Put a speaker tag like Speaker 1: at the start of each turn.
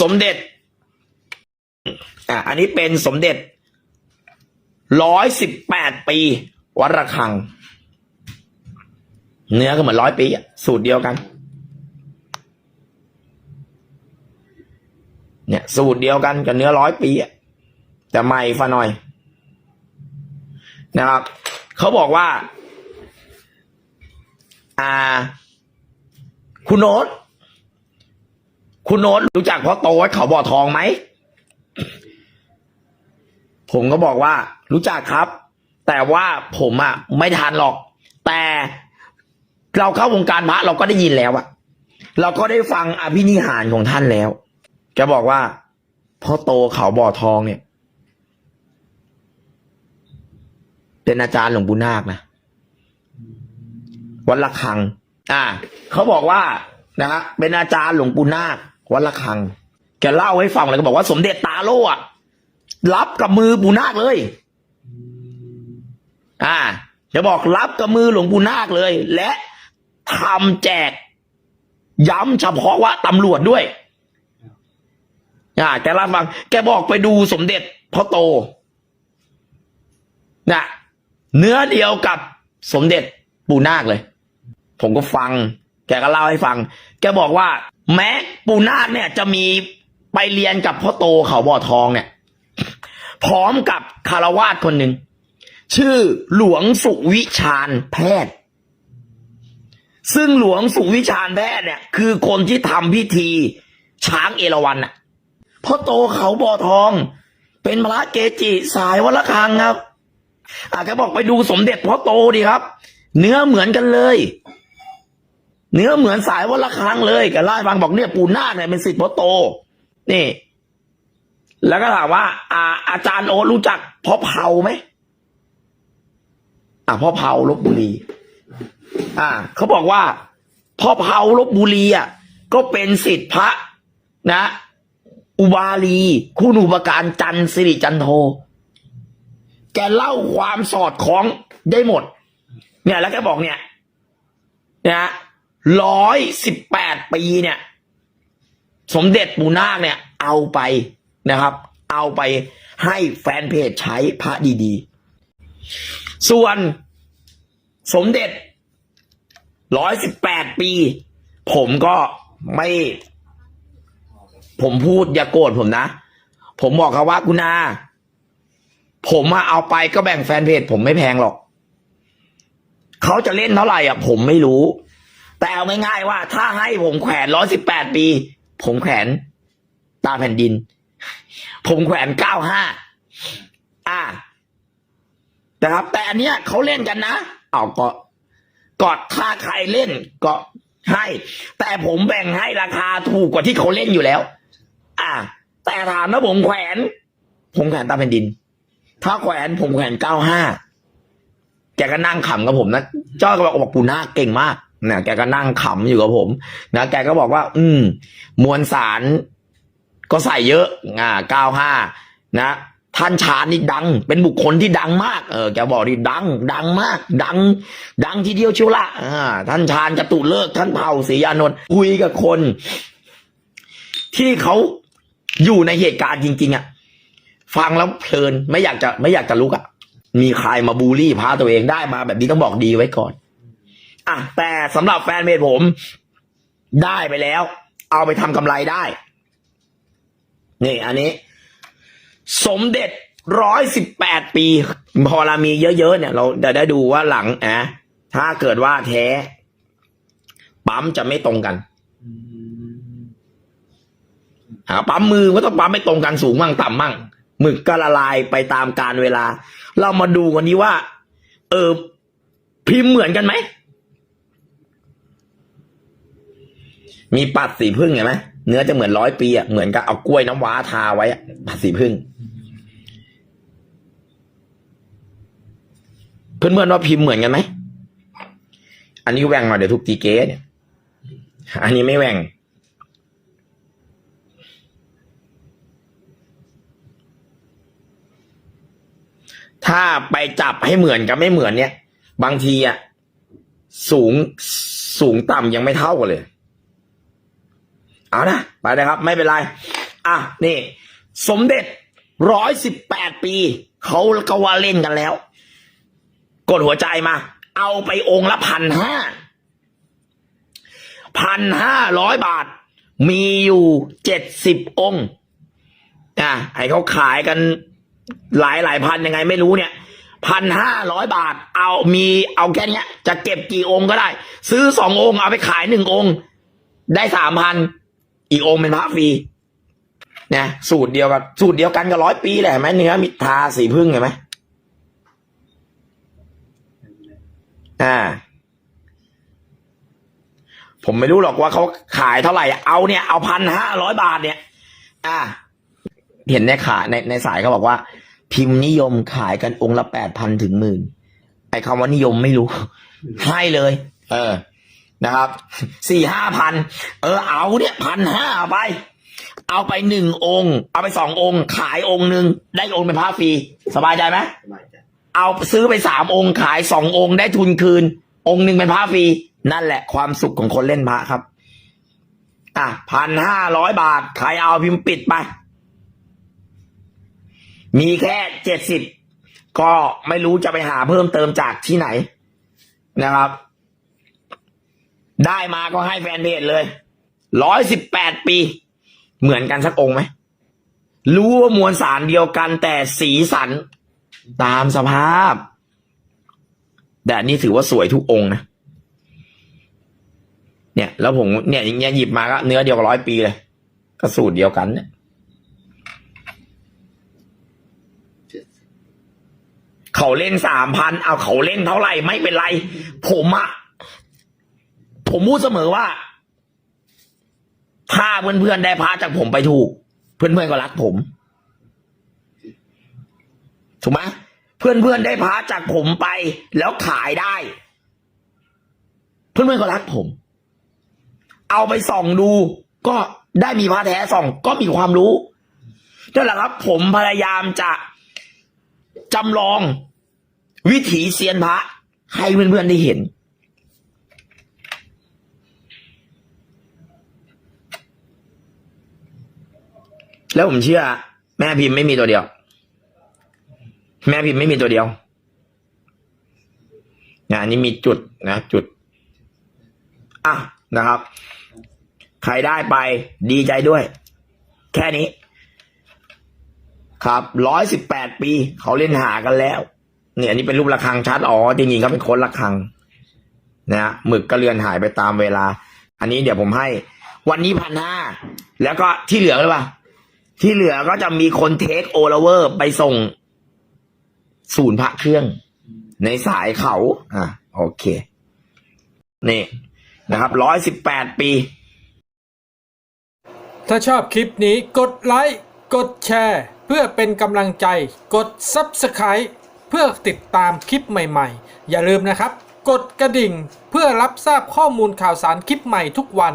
Speaker 1: สมเด็จ อะ อันนี้เป็นสมเด็จร้อยสิบแปดปี วัดระฆัง เนื้อก็เหมือนร้อยปีอะสูตรเดียวกัน เนี่ย สูตรเดียวกันกับเนื้อร้อยปีอะแต่ใหม่ฟาหน่อย นะครับ เขาบอกว่า อ่า คุณโน้ต คุณโน้ตรู้จักพ่อโตวัดเขาบ่อทองไหม ผมก็บอกว่า รู้จักครับ แต่ว่าผมอะไม่ทันหรอก แต่เราเข้าวงการพระเราก็ได้ยินแล้วอะเราก็ได้ฟังอภินิหารของท่านแล้วแกบอกว่าพ่อโตเขาบ่อทองเนี่ย เป็นอาจารย์หลวงปู่นาคนะวัดละคัง อ่า เขาบอกว่านะฮะเป็นอาจารย์หลวงปู่นาค วัดละคัง แกเล่าให้ฟังเลยก็บอกว่าสมเด็จตาโล่อะรับกับมือปู่นาคเลย อ่าจะบอกรับกับมือหลวงปู่นาคเลย และทำแจก ย้ำเฉพาะว่าตำรวจด้วย อ่าแกเล่าฟัง แกบอกไปดูสมเด็จพ่อโตนะเนื้อเดียวกับสมเด็จปู่นาคเลย ผมก็ฟัง แกก็เล่าให้ฟัง แกบอกว่า แม้ปู่นาคเนี่ยจะมีไปเรียนกับพ่อโตเขาบ่อทองเนี่ย พร้อมกับคารวาสคนหนึ่ง ชื่อหลวงสุวิชาญแพทย์ ซึ่งหลวงสุวิชาญแพทย์เนี่ย คือคนที่ทำพิธีช้างเอราวัณน่ะพ่อโตเขาบ่อทอง เป็นพระเกจิสายวัดละคังครับอาจจะบอกไปดูสมเด็จพ่อโตดีครับ เนื้อเหมือนกันเลย เนื้อเหมือนสายวัดละครั้งเลยแกเล่าให้ฟังบอกเนี่ยปู่นาคเนี่ยเป็นสิทธิ์พ่อโต นี่ แล้วก็ถามว่า อาอาจารย์โอรู้จักพ่อเผาไหมอะพ่อเผาลบบุรี อ่าเขาบอกว่าพ่อเผาลบบุรีอะก็เป็นสิทธิ์พระ นะ อุบาลีคุณอุปการจันสิริจันโท แกเล่าความสอดคล้องได้หมด เนี่ย แล้วแกบอกเนี่ยนะ ร้อยสิบแปดปีเนี่ย สมเด็จปู่นาคเนี่ย เอาไปนะครับ เอาไปให้แฟนเพจใช้พระดีๆ ส่วนสมเด็จร้อยสิบแปดปี ผมก็ไม่ ผมพูดอย่าโกรธผมนะ ผมบอกเขาว่าคุณาผมมาเอาไปก็แบ่งแฟนเพจ ผมไม่แพงหรอก เขาจะเล่นเท่าไหร่อะ ผมไม่รู้ แต่เอาง่ายๆว่า ถ้าให้ผมแขวนร้อยสิบแปดปี ผมแขวนตาแผ่นดิน ผมแขวนเก้าห้าอ่านะครับ แต่อันเนี้ยเขาเล่นกันนะเอาก็กอดถ้าใครเล่นก็ให้ แต่ผมแบ่งให้ราคาถูกกว่าที่เขาเล่นอยู่แล้ว อ่า แต่ถามนะผมแขวน ผมแขวนตาแผ่นดิน ถ้าแขวนผมแขวนเก้าห้าแกก็นั่งขำกับผมนะเจ้าก็บอกบอกปูนาเก่งมาก นะแกก็นั่งขำอยู่กับผม นะแกก็บอกว่า อืม มวลสารก็ใส่เยอะ อ่าเก้าห้านะท่านชาญนี่ดัง เป็นบุคคลที่ดังมาก เออแกบอกนี่ดัง ดังมาก ดัง ดังทีเดียวเชียวละอ่าท่านชาญจตุเลิก ท่านเผ่าศรีอานนท์คุยกับคน ที่เขาอยู่ในเหตุการณ์จริง ๆอะฟังแล้วเพลินไม่อยากจะไม่อยากจะลุกอะ มีใครมาบูลลี่พาตัวเองได้มาแบบนี้ต้องบอกดีไว้ก่อน อะแต่สำหรับแฟนเพจผม ได้ไปแล้ว เอาไปทำกำไรได้ นี่ อันนี้ สมเด็จร้อยสิบแปดปี พอเรามีเยอะๆเนี่ย เราจะได้ดูว่าหลังอะถ้าเกิดว่าแท้ ปั๊มจะไม่ตรงกันหาปั๊มมือก็ต้องปั๊มไม่ตรงกันสูงมั่งต่ำมั่งหมึกก็ละลายไปตามการเวลา เรามาดูกันนี้ว่า เออพิมพ์เหมือนกันไหม มีปัดสีพึ่งเห็นไหมเนื้อจะเหมือนร้อยปีอะเหมือนกับเอากล้วยน้ำว้าทาไว้ปัดสีพึ่งเพื่อนๆว่าพิมพ์เหมือนกันไหม อันนี้แหว่งมาเดี๋ยวทุกตีเก๊เนี่ย อันนี้ไม่แหว่ง ถ้าไปจับให้เหมือนกับไม่เหมือนเนี่ย บางทีอะสูงสูงต่ำยังไม่เท่ากันเลย เอานะไปเลยครับ ไม่เป็นไร อะ นี่ สมเด็จร้อยสิบแปดปี เขาก็ว่าเล่นกันแล้ว กดหัวใจมา เอาไปองค์ละพันห้าพันห้าร้อยบาท มีอยู่เจ็ดสิบองค์อะไอเขาขายกันหลายหลายพันยังไงไม่รู้เนี่ยพันห้าร้อยบาท เอามีเอาแค่นี้จะเก็บกี่องค์ก็ได้ ซื้อสององค์เอาไปขายหนึ่งองค์ ได้สามพัน อีกองค์เป็นพระฟรีนะสูตรเดียวกันสูตรเดียวกันกับร้อยปีแหละไหมเนื้อมิทาสีพึ่งเห็นไหมอ่า ผมไม่รู้หรอกว่าเขาขายเท่าไหร่ เอาเนี่ยเอาพันห้าร้อยบาทเนี่ย อ่า เห็นในขาในในสายเขาบอกว่า พิมพ์นิยมขายกันองค์ละแปดพันถึงหมื่นไอ้คำว่านิยมไม่รู้ ให้เลย เออ นะครับสี่ห้าพันเออเอาเนี่ยพันห้าไป เอาไปหนึ่งองค์ เอาไปสององค์ ขายองค์หนึ่งได้องค์เป็นพระฟรีสบายใจไหม
Speaker 2: สบายใจ
Speaker 1: เอาซื้อไปสามองค์ขายสององค์ได้ทุนคืน องค์หนึ่งเป็นพระฟรีนั่นแหละความสุขของคนเล่นพระครับ อะพันห้าร้อยบาท ใครเอาพิมพ์ปิดไป มีแค่เจ็ดสิบก็ไม่รู้จะไปหาเพิ่มเติมจากที่ไหนนะครับ ได้มาก็ให้แฟนเพจเลยร้อยสิบแปดปี เหมือนกันสักองค์ไหม รู้ว่ามวลสารเดียวกันแต่สีสันตามสภาพ แต่อันนี่ถือว่าสวยทุกองค์นะ เนี่ย แล้วผมเนี่ยอย่างเงี้ยหยิบมาก็เนื้อเดียวกับร้อยปีเลย ก็สูตรเดียวกันเนี่ย
Speaker 2: เจ็ดสิบ
Speaker 1: เขาเล่นสามพันเอาเขาเล่นเท่าไหร่ไม่เป็นไร ผมอะ ผมพูดเสมอว่า ถ้าเพื่อนๆได้พาจากผมไปถูก เพื่อนๆก็รักผมถูกไหมเพื่อนๆได้พาจากผมไป แล้วขายได้ เพื่อนๆก็รักผม เอาไปส่องดู ก็ได้มีพระแท้ส่อง ก็มีความรู้นั่นแหละครับ ผมพยายามจะจำลองวิถีเซียนพระให้เพื่อนๆได้เห็น แล้วผมเชื่อ แม่พิมพ์ไม่มีตัวเดียว แม่พิมพ์ไม่มีตัวเดียวนะอันนี้มีจุดนะ จุดอะนะครับ ใครได้ไปดีใจด้วย แค่นี้ ครับร้อยสิบแปดปี เขาเล่นหากันแล้วเนี่ยอันนี้เป็นรูประฆังชัดอ๋อจริงๆเขาเป็นคนระฆังนะฮะหมึกก็เลือนหายไปตามเวลา อันนี้เดี๋ยวผมให้ วันนี้พันห้าแล้วก็ที่เหลือเลยป่ะ ที่เหลือก็จะมีคนเทคโอเวอร์ไปส่ง ศูนย์พระเครื่อง ในสายเขา อะ โอเค นี่นะครับร้อยสิบแปดปี
Speaker 3: ถ้าชอบคลิปนี้กดไลค์ กดแชร์ เพื่อเป็นกำลังใจ กด Subscribe เพื่อติดตามคลิปใหม่ๆ อย่าลืมนะครับ กดกระดิ่งเพื่อรับทราบข้อมูลข่าวสารคลิปใหม่ทุกวัน